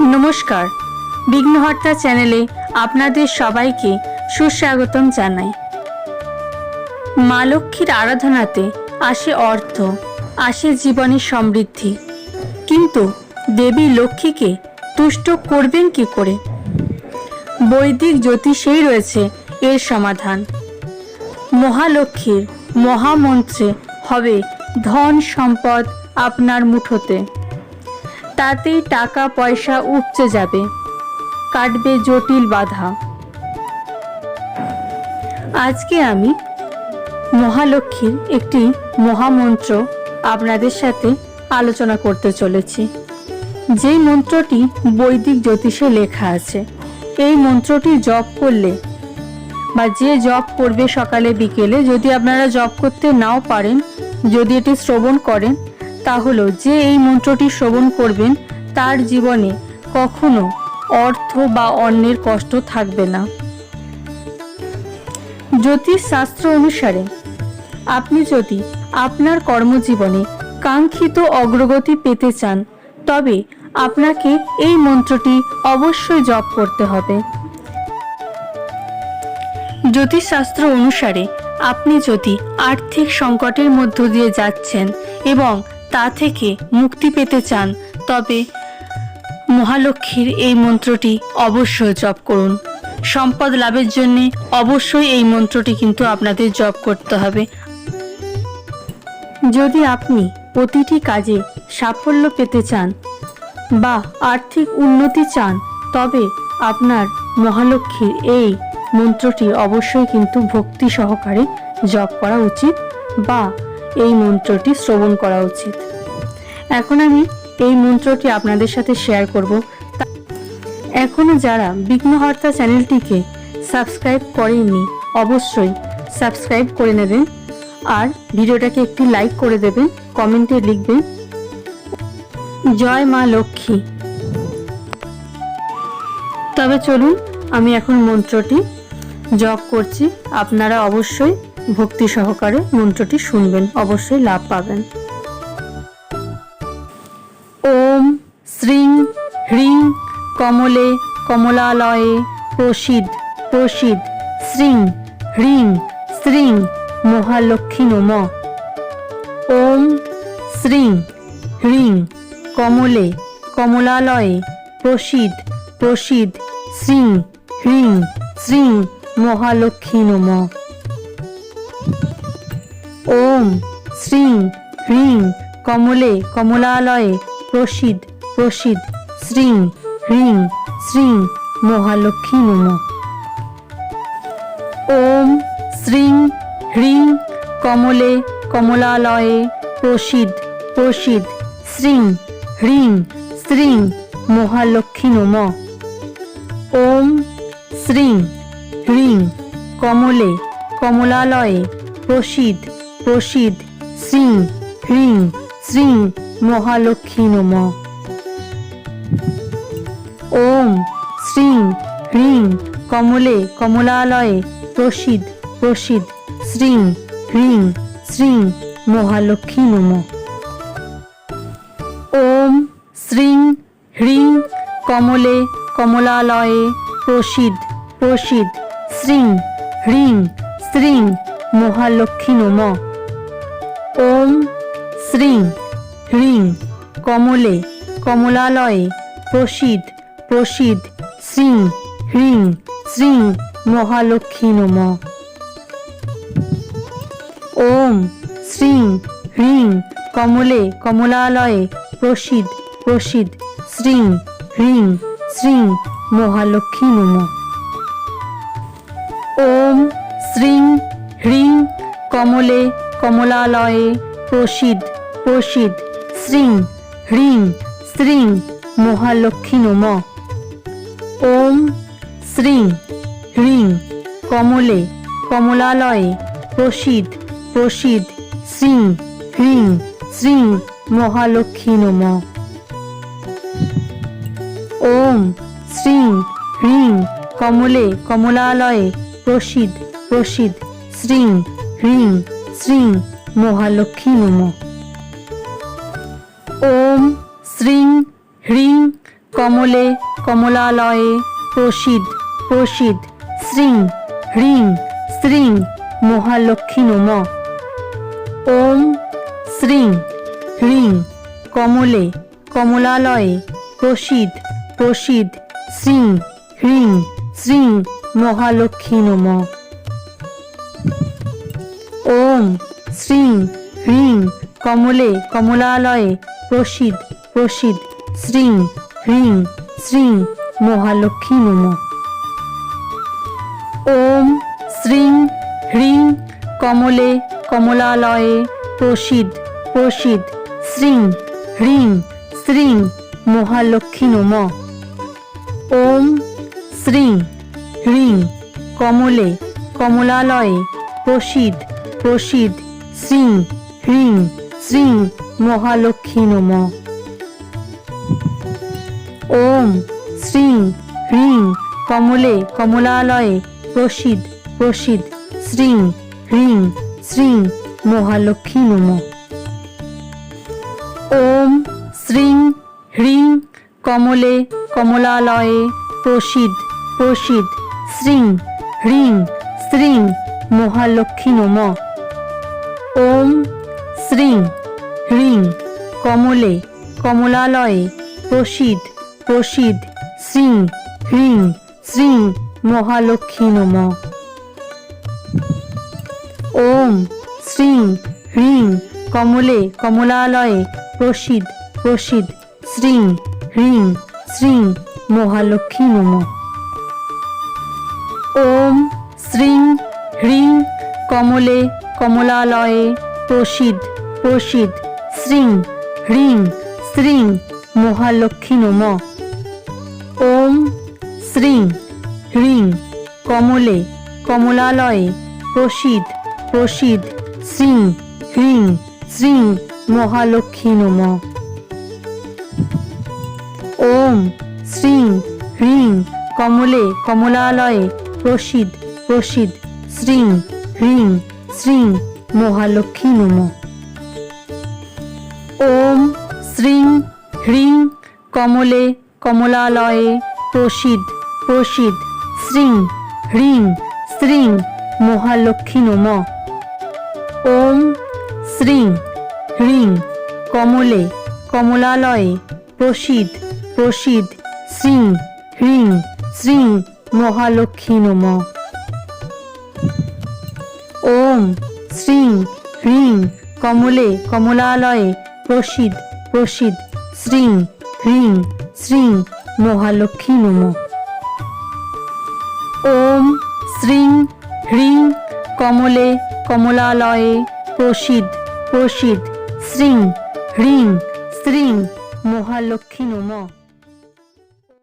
নমস্কার। বিঘ্নহর্তা চ্যানেলে আপনাদের সবাইকে সুস্বাগতম জানাই। মা লক্ষ্মীর আরাধনাতে আসে অর্থ, আসে জীবনের সমৃদ্ধি। কিন্তু দেবী লক্ষ্মীকে তুষ্ট করবেন কি করে? বৈদিক জ্যোতিষেই রয়েছে এর সমাধান। মহালক্ষ্মীর মহামন্ত্রে হবে ধন সম্পদ আপনার মুঠোতে। তাতেই টাকা, পয়সা উপচে যাবে। কাটবে জটিল বাধা। আজকে আমি মহালক্ষ্মীর একটি মহামন্ত্র আপনাদের সাথে আলোচনা করতে চলেছি। যে মন্ত্রটি বৈদিক জ্যোতিষে লেখা আছে, এই মন্ত্রটি জপ করলে বা যে জপ করবে সকালে, বিকেলে, যদি আপনারা জপ করতে নাও পারেন, যদি এটি শ্রবণ করেন তাহলে যে এই মন্ত্রটি শ্রবণ করবেন, তার জীবনে কখনো অর্থ বা অন্যের কষ্ট থাকবে না। জ্যোতিষ শাস্ত্র অনুসারে, আপনি যদি আপনার কর্মজীবনে কাঙ্ক্ষিত অগ্রগতি পেতে চান, তবে আপনাকে এই মন্ত্রটি অবশ্যই জপ করতে হবে। জ্যোতিষশাস্ত্র অনুসারে, আপনি যদি আর্থিক সংকটের মধ্য দিয়ে যাচ্ছেন এবং তা থেকে মুক্তি পেতে চান, তবে মহালক্ষ্মীর এই মন্ত্রটি অবশ্যই জপ করুন। সম্পদ লাভের জন্য অবশ্যই এই মন্ত্রটি কিন্তু আপনাদের জপ করতে হবে। যদি আপনি প্রতিটি কাজে সাফল্য পেতে চান বা আর্থিক উন্নতি চান, তবে আপনার মহালক্ষ্মীর এই মন্ত্রটি অবশ্যই কিন্তু ভক্তি সহকারে জপ করা উচিত বা এই মন্ত্রটি শ্রবণ করা উচিত। এখন আমি এই মন্ত্রটি আপনাদের সাথে শেয়ার করব। এখনও যারা বিঘ্নহর্তা চ্যানেলটিকে সাবস্ক্রাইব করেননি, অবশ্যই সাবস্ক্রাইব করে নেবেন। আর ভিডিওটাকে একটি লাইক করে দেবেন কমেন্টে লিখবেন, জয় মা লক্ষ্মী। তবে চলুন, আমি এখন মন্ত্রটি জপ করছি। আপনারা অবশ্যই ভক্তি সহকারে মন্ত্রটি শুনবেন, অবশ্যই লাভ পাবেন। ওম শ্রীং হ্রিং কমলে কমলালয়ে প্রসিদ প্রসিদ শ্রীং হ্রিং শ্রীং মহালক্ষ্মী নম। ওম শ্রীং হ্রিং কমলে কমলালয়ে প্রসিদ প্রসিদ শ্রীং হ্রিং শ্রীং মহালক্ষ্মী নম। ওম, শ্রীং, হ্রিং, কমলে, কমলালয়ে প্রসিদ প্রসিদ শ্রীং, হ্রিং, শ্রীং, মহালক্ষ্মী নম। ওম, শ্রীং, হ্রিং, কমলে, কমলালয়ে প্রসিদ প্রসিদ শ্রীং, হ্রিং, শ্রীং, মহালক্ষ্মী নম। ওম, শ্রীং, হ্রিং, কমলে, কমলালয়ে প্রসিদ প্রসিদ শ্রীং, হ্রিং, শ্রীং, মহালক্ষ্মী নম। ওম শ্রীং, হ্রিং, কমলে, কমলালয়ে প্রসিদ প্রসিদ শ্রীং, হ্রিং, শ্রীং, মহালক্ষ্মী নম। ওম শ্রীং, হ্রিং, কমলে, কমলালয়ে প্রসিদ প্রসিদ শ্রীং, হ্রিং, শ্রীং, মহালক্ষ্মী নম। ওম শ্রীং হ্রিং কমলে কমলালয়ে প্রসিদ প্রসিদ শ্রীং হ্রিং শ্রীং মহালক্ষ্মী নম। ওম শ্রীং হ্রিং কমলে কমলালয়ে প্রসিদ প্রসিদ শ্রীং হ্রিং শ্রীং মহালক্ষ্মী নম। ওম শ্রীং হ্রিং কমলে কমলালয়ে প্রসিদ প্রসিদ শ্রীং, হ্রিং, শ্রীং, মহালক্ষ্মী নম। ওম শ্রীং, হ্রিং, কমলে, কমলালয়ে প্রসিদ প্রসিদ শ্রীং, হ্রিং, শ্রীং, মহালক্ষ্মী নম। ওম শ্রীং, হ্রিং, কমলে, কমলালয়ে প্রসিদ প্রসিদ শ্রীং, হ্রিং শ্রীং মহালক্ষ্মী নম। ওম শ্রীং হ্রিং কমলে কমলালয়ে প্রসিদ প্রসিদ শ্রীং হ্রিং শ্রীং মহালক্ষ্মী নম। ওম শ্রীং হ্রিং কমলে কমলালয়ে প্রসিদ প্রসিদ শ্রীং হ্রিং শ্রীং মহালক্ষ্মী নম। ওম শ্রীং হ্রিং কমলে কমলালয়ে প্রসিদ প্রসিদ শ্রীং হ্রিং শ্রীং মহালক্ষ্মী নম ওম শ্রীং হ্রিং কমলে কমলালয়ে প্রসিদ প্রসিদ শ্রীং হ্রিং শ্রীং মহালক্ষ্মী নম ওম শ্রীং হ্রিং কমলে কমলালয়ে প্রসিদ প্রসিদ শ্রীং হ্রিং শ্রীং মহালক্ষ্মী নম। ওম শ্রীং হ্রিং কমলে কমলালয়ে প্রসিদ প্রসিদ শ্রীং হ্রিং শ্রীং মহালক্ষ্মী নম। ওম শ্রীং হ্রিং কমলে কমলালয়ে প্রসিদ প্রসিদ শ্রীং হ্রিং শ্রীং মহালক্ষ্মী নম। ওম, শ্রীং, হ্রিং, কমলে, কমলালয়ে প্রসিদ প্রসিদ শ্রীং, হ্রিং, শ্রীং, মহালক্ষ্মী নম। ওম, শ্রীং, হ্রিং, কমলে, কমলালয়ে প্রসিদ প্রসিদ শ্রীং, হ্রিং, শ্রীং, মহালক্ষ্মী নম। ওম, শ্রীং, হ্রিং, কমলে কমলালয়ে প্রসিদ প্রসিদ শ্রীং, হ্রিং, শ্রীং, মহালক্ষ্মী নম। ওম শ্রীং, হ্রিং, কমলে, কমলালয়ে প্রসিদ প্রসিদ শ্রীং, হ্রিং, শ্রীং, মহালক্ষ্মী নম। ওম শ্রীং, হ্রিং, কমলে, কমলালয়ে প্রসিদ প্রসিদ শ্রীং, হ্রিং শ্রীং মহালক্ষ্মী নম। ওম শ্রীং হ্রিং কমলে কমলালয়ে প্রসিদ প্রসিদ শ্রীং হ্রিং শ্রীং মহালক্ষ্মী নম। ওম শ্রীং হ্রিং কমলে কমলালয়ে প্রসিদ প্রসিদ শ্রীং হ্রিং শ্রীং মহালক্ষ্মী নম। ওম, শ্রীং, হ্রিং, কমলে, কমলালয়ে প্রসিদ প্রসিদ শ্রীং, হ্রিং, শ্রীং, মহালক্ষ্মী নম। ওম, শ্রীং, হ্রিং, কমলে, কমলালয়ে প্রসিদ প্রসিদ শ্রীং, হ্রিং, শ্রীং, মহালক্ষ্মী নম।